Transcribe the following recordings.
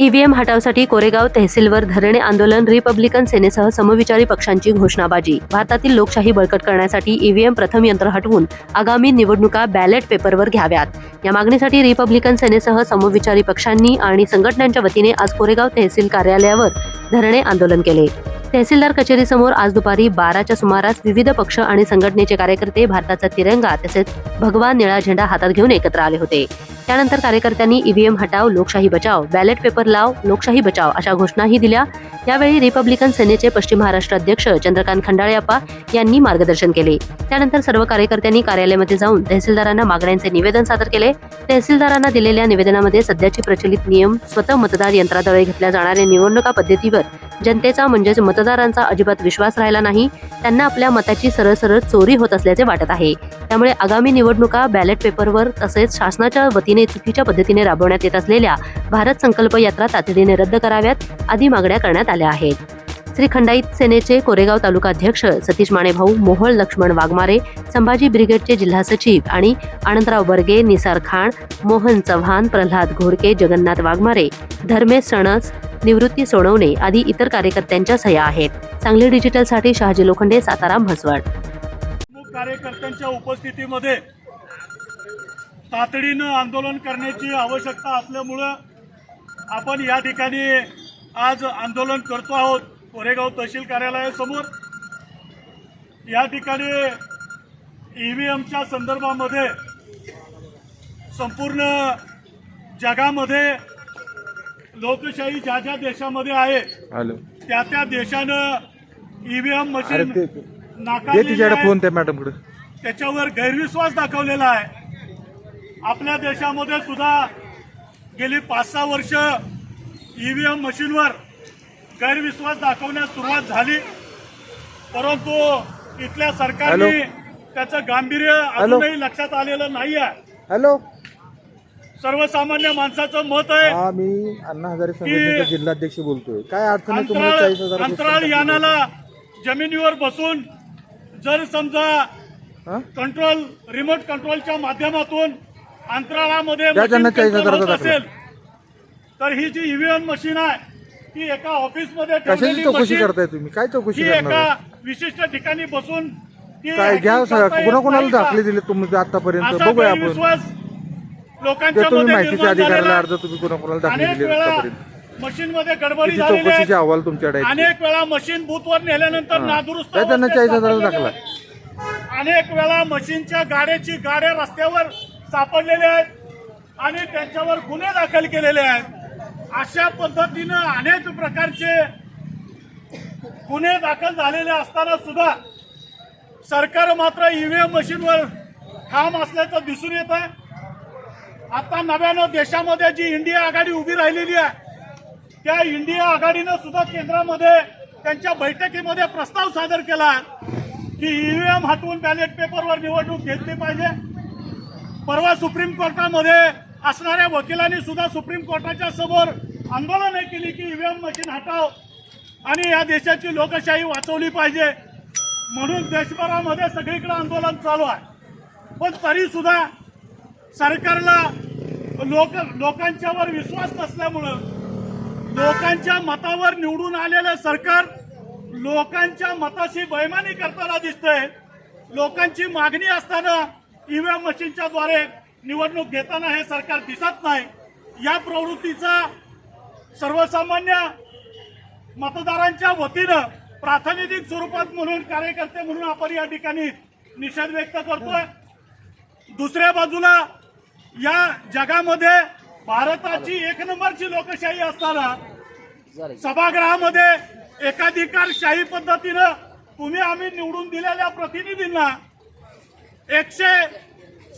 EVM हटावसाठी Koregaon तहसीलवर धरणे आंदोलन Republican सेनेसह समविचारी पक्षांची घोषणाबाजी. भारतातील लोकशाही बळकट करण्यासाठी ईव्हीएम प्रथम यंत्र हटवून आगामी निवडणुका बॅलेट पेपरवर घ्याव्यात. या मागणीसाठी रिपब्लिकन सेनेसह समविचारी पक्षांनी आणि संघटनांच्या वतीने आज कोरेगाव तहसील कार्यालयावर धरणे आंदोलन केले. तहसीलदार कचेरीसमोर आज दुपारी बाराच्या सुमारास विविध पक्ष आणि संघटनेचे कार्यकर्ते भारताचा तिरंगा तसेच भगवा निळा झेंडा हातात घेऊन एकत्र आले होते. त्यानंतर कार्यकर्त्यांनी ईव्हीएम हटाव लोकशाही बचाव बॅलेट पेपर लाव लोकशाही बचाव अशा घोषणाही दिल्या. यावेळी रिपब्लिकन सेनेचे पश्चिम महाराष्ट्र अध्यक्ष चंद्रकांत खंडाळेप्पा यांनी मार्गदर्शन केले. त्यानंतर सर्व कार्यकर्त्यांनी कार्यालयामध्ये जाऊन तहसीलदारांना मागण्यांचे निवेदन सादर केले. तहसीलदारांना दिलेल्या निवेदनामध्ये सध्याची प्रचलित नियम स्वतः मतदार यंत्राद्वारे घेतल्या जाणाऱ्या निवडणुका पद्धतीवर जनतेचा म्हणजेच मत मतदारांचा अजिबात विश्वास राहिला नाही. त्यांना आपल्या मताची सरळ सरळ चोरी होत असल्याचे वाटत आहे. त्यामुळे आगामी निवडणुका बॅलेट पेपरवर तसेच शासनाच्या वतीने चुकीच्या पद्धतीने राबवण्यात येत असलेल्या भारत संकल्प यात्रा तातडीने रद्द कराव्यात आदी मागण्या करण्यात आल्या आहेत. शास्त्री खंडाईत सेनेचे कोरेगाव तालुका अध्यक्ष सतीश मानेभाऊ मोहोळ लक्ष्मण वाघमारे संभाजी ब्रिगेडचे जिल्हा सचिव आणि आनंदराव बर्गे निसार खान मोहन चव्हाण प्रल्हाद घोडके जगन्नाथ वाघमारे धर्मेश सणस निवृत्ती सोडवणे आदी इतर कार्यकर्त्यांच्या सह्या आहेत. सांगली डिजिटलसाठी शहाजी लोखंडे सातारा म्हसवड. कार्यकर्त्यांच्या उपस्थितीमध्ये तातडीनं आंदोलन करण्याची आवश्यकता असल्यामुळं आपण या ठिकाणी आज आंदोलन करतो आहोत. कोरेगाव तहसील कार्यालयासमोर या ठिकाणी ई व्ही एमच्या संदर्भामध्ये संपूर्ण जगामध्ये लोकशाही ज्या ज्या देशामध्ये आहे त्या त्या देशानं ईव्हीएम अरे मशीन ते दे नाकारलेली तिच्याकडे आहे. फोन त्या मॅडमकडे त्याच्यावर गैरविश्वास दाखवलेला आहे. आपल्या देशामध्ये सुद्धा गेली पाच सहा वर्ष ईव्हीएम मशीनवर गैरविश्वास दाखवण्यास सुरुवात झाली परंतु इथल्या सरकारने. त्याचं गांभीर्य. अजूनही लक्षात आलेलं नाही आहे हॅलो सर्वसामान्य माणसाचं मत आहे हा मी अण्णा हजारे संघटनेचा जिल्हाध्यक्ष बोलतोय काय अडचण आहे तुम्हाला अंतराळ हजार यानाला जमिनीवर बसून जर समजा हा? कंट्रोल रिमोट कंट्रोलच्या माध्यमातून अंतराळामध्ये त्या त्यांना machine control 40,000 होत चा असेल तर ही जी ईव्हीएम मशीन आहे ती एका ऑफिसमध्ये कशाची चौकशी करताय तुम्ही काय चौकशी करणार एका आहे? विशिष्ट ठिकाणी बसून ती काय घ्या करता येत कोणाकोणाला नाही का? दाखले दिले तुम्ही आतापर्यंत असा बघूया आपण गैरविश्वास ते लोकांच्या तुम्ही मध्ये माहितीच्या निर्माण अधिकाऱ्याला झालेला अर्ज तुम्ही कोणाकोणाला दाखले अनेक दिले वेळा आतापर्यंत मशीन मध्ये गडबडी किती झालेली चौकशीचे आहे अहवाल तुमच्याकडे आहेत? अनेक वेळा मशीन बूथवर नेल्यानंतर. नादुरुस्त काय त्यांना अवस्थेत चाळीस हजाराचा सापडलेले दाखला? आहेत. अनेक वेळा मशीनच्या गाड्याची गाड्या रस्त्यावर सापडलेल्या आहेत आणि त्यांच्यावर गुन्हे दाखल केलेले आहेत अशा पद्धतीनं अनेक प्रकारचे गुन्हे दाखल झालेले असताना सुद्धा सरकार मात्र ईव्हीएम मशीनवर ठाम असल्याचं दिसून येत आहे. आता नव्यानं देशामध्ये जी इंडिया आघाडी उभी राहिलेली आहे त्या इंडिया आघाडीनं सुद्धा केंद्रामध्ये त्यांच्या बैठकीमध्ये प्रस्ताव सादर केला की ईव्हीएम हटवून बॅलेट पेपरवर निवडणूक घेतली पाहिजे. परवा सुप्रीम कोर्टामध्ये असणाऱ्या वकिलांनी सुद्धा सुप्रीम कोर्टाच्या समोर आंदोलनं केली की ईव्हीएम मशीन हटाव आणि या देशाची लोकशाही वाचवली पाहिजे. म्हणून देशभरामध्ये सगळीकडे आंदोलन चालू आहे. पण तरी सुद्धा सरकारला लोक लोकांच्यावर विश्वास नसल्यामुळं लोकांच्या मतावर निवडून आलेलं सरकार लोकांच्या मताशी बैमानी करताना दिसतंय. लोकांची मागणी असताना ईव्हीएम मशीनच्या द्वारे निवडणूक घेताना हे सरकार दिसत नाही. या प्रवृत्तीचा सर्वसामान्य मतदारांच्या वतीनं प्रातिनिधिक स्वरूपात म्हणून कार्यकर्ते म्हणून आपण या ठिकाणी निषेध व्यक्त करतोय. दुसऱ्या बाजूला या जगामध्ये भारताची एक नंबरची लोकशाही असताना सभागृहामध्ये एकाधिकारशाही पद्धतीनं तुम्ही आम्ही निवडून दिलेल्या प्रतिनिधींना एकशे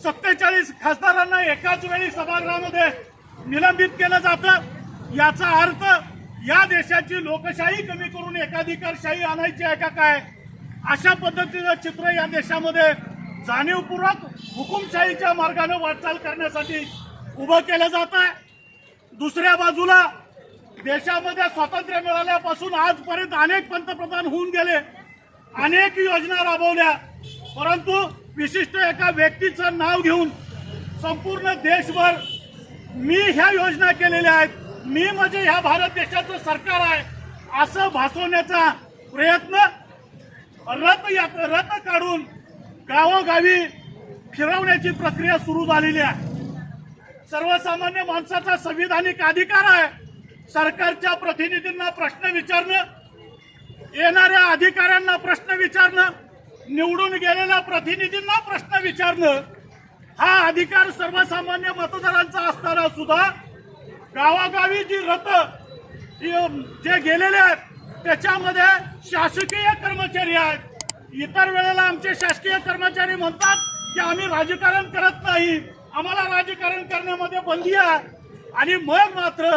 सत्तेचाळीस खासदारांना एकाच वेळी सभागृहामध्ये निलंबित केलं जातं. याचा अर्थ या देशाची लोकशाही कमी करून एकाधिकारशाही आणायची आहे का काय? अशा पद्धतीचं चित्र या देशामध्ये जाणीवपूर्वक हुकुमशाहीच्या मार्गाने वाटचाल करण्यासाठी उभं केलं जात आहे. दुसऱ्या बाजूला देशामध्ये स्वातंत्र्य मिळाल्यापासून आजपर्यंत अनेक पंतप्रधान होऊन गेले. अनेक योजना राबवल्या. परंतु विशिष्ट एका व्यक्तीचं नाव घेऊन संपूर्ण देशभर मी ह्या योजना केलेल्या आहेत. मी म्हणजे ह्या भारत देशाचं सरकार आहे. असं भासवण्याचा प्रयत्न रथ यात रथ काढून गावोगावी फिरवण्याची प्रक्रिया सुरू झालेली आहे. सर्वसामान्य माणसाचा संविधानिक अधिकार आहे. सरकारच्या प्रतिनिधींना प्रश्न विचारणं येणाऱ्या अधिकाऱ्यांना प्रश्न विचारणं निवडून गेलेल्या प्रतिनिधींना प्रश्न विचारणं हा अधिकार सर्वसामान्य मतदारांचा असताना सुद्धा गावागावी जी रथ जे गेलेले आहेत त्याच्यामध्ये शासकीय कर्मचारी आहेत. इतर वेळेला आमचे शासकीय कर्मचारी म्हणतात की आम्ही राजकारण करत नाही. आम्हाला राजकारण करण्यामध्ये बंदी आहे. आणि मग मात्र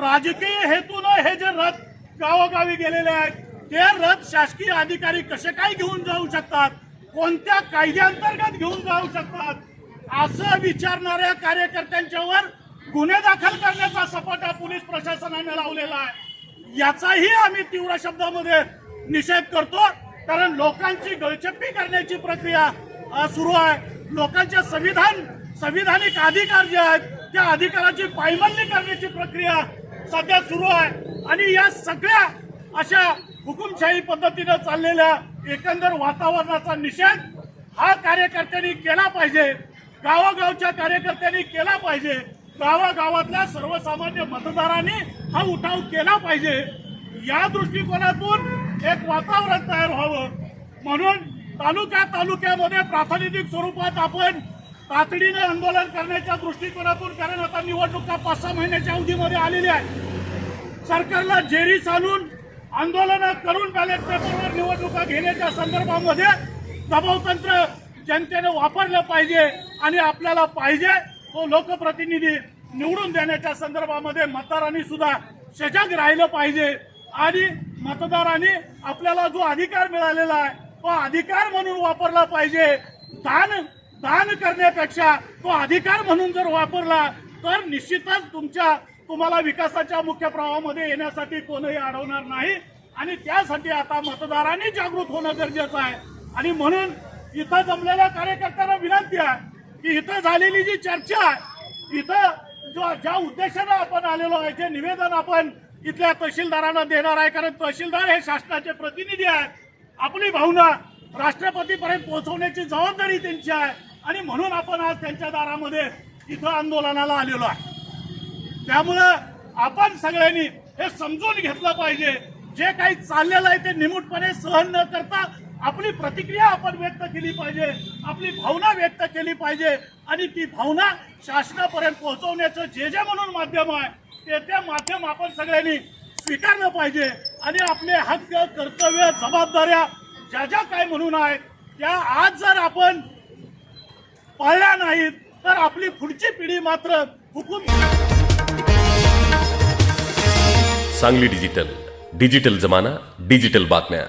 राजकीय हेतूनं हे जे रथ गावोगावी गेलेले आहेत ते रथ शासकीय अधिकारी कसे काय घेऊन जाऊ शकतात? कोणत्या कायद्याअंतर्गत घेऊन जाऊ शकतात? असं विचारणाऱ्या कार्यकर्त्यांच्यावर गुन्हे दाखल करण्याचा सपाटा पोलीस प्रशासनाने लावलेला आहे. याचाही आम्ही तीव्र शब्दामध्ये निषेध करतो कारण लोकांची गळचप्पी करण्याची प्रक्रिया सुरू आहे. लोकांचे संविधान संविधानिक अधिकार जे आहेत त्या अधिकाराची पायमल्ली करण्याची प्रक्रिया सध्या सुरू आहे. आणि या सगळ्या अशा हुकुमशाही पद्धतीनं चाललेल्या एकंदर वातावरणाचा निषेध हा कार्यकर्त्यांनी केला पाहिजे. गावागावच्या कार्यकर्त्यांनी केला पाहिजे. गावागावातल्या सर्वसामान्य मतदारांनी हा उठाव केला पाहिजे. या दृष्टिकोनातून एक वातावरण तयार व्हावं. म्हणून तालुक्या तालुक्यामध्ये प्रातिनिधिक स्वरूपात आपण तातडीने आंदोलन करण्याच्या दृष्टिकोनातून कारण आता निवडणुका पाच सहा महिन्याच्या अवधीमध्ये आलेल्या आहेत. सरकारला जेरी चालून आंदोलनं करून बॅलेट पेपरवर निवडणुका घेण्याच्या संदर्भामध्ये दबावतंत्र जनतेनं वापरलं पाहिजे. आणि आपल्याला पाहिजे तो लोकप्रतिनिधी निवडून देण्याच्या संदर्भामध्ये मतदारांनी सुद्धा सजग राहिलं पाहिजे. आणि मतदारांनी आपल्याला जो अधिकार मिळालेला आहे तो अधिकार म्हणून वापरला पाहिजे. दान दान करण्यापेक्षा तो अधिकार म्हणून जर वापरला तर निश्चितच तुमच्या तुम्हाला विकासाच्या मुख्य प्रवाहामध्ये येण्यासाठी कोणही अडवणार नाही. आणि त्यासाठी आता मतदारांनी जागृत होणं गरजेचं आहे. आणि म्हणून इथं जमलेल्या कार्यकर्त्यांना विनंती आहे की इथं झालेली जी चर्चा आहे इथं जो ज्या उद्देशानं आपण आलेलो आहे जे निवेदन आपण इथल्या तहसीलदारांना देणार आहे कारण तहसीलदार हे शासनाचे प्रतिनिधी आहेत. आपली भावना राष्ट्रपतीपर्यंत पोहोचवण्याची जबाबदारी त्यांची आहे. आणि म्हणून आपण आज त्यांच्या दारामध्ये इथं आंदोलनाला आलेलो आहे. त्यामुळं आपण सगळ्यांनी हे समजून घेतलं पाहिजे. जे काही चाललेलं आहे ते निमूटपणे सहन न करता आपली प्रतिक्रिया आपण व्यक्त केली पाहिजे आपली भावना व्यक्त केली पाहिजे आणि ती भावना शासनापर्यंत पोहोचवण्याचं जे जे म्हणून माध्यम आहे ते ते माध्यम आपण सगळ्यांनी स्वीकारलं पाहिजे. आणि आपले हक्क कर्तव्य जबाबदाऱ्या ज्या ज्या काय म्हणून आहेत त्या आज जर आपण पाळल्या नाहीत तर आपली पुढची पिढी मात्र हुकूम सांगली डिजिटल. डिजिटल जमाना डिजिटल बातम्या.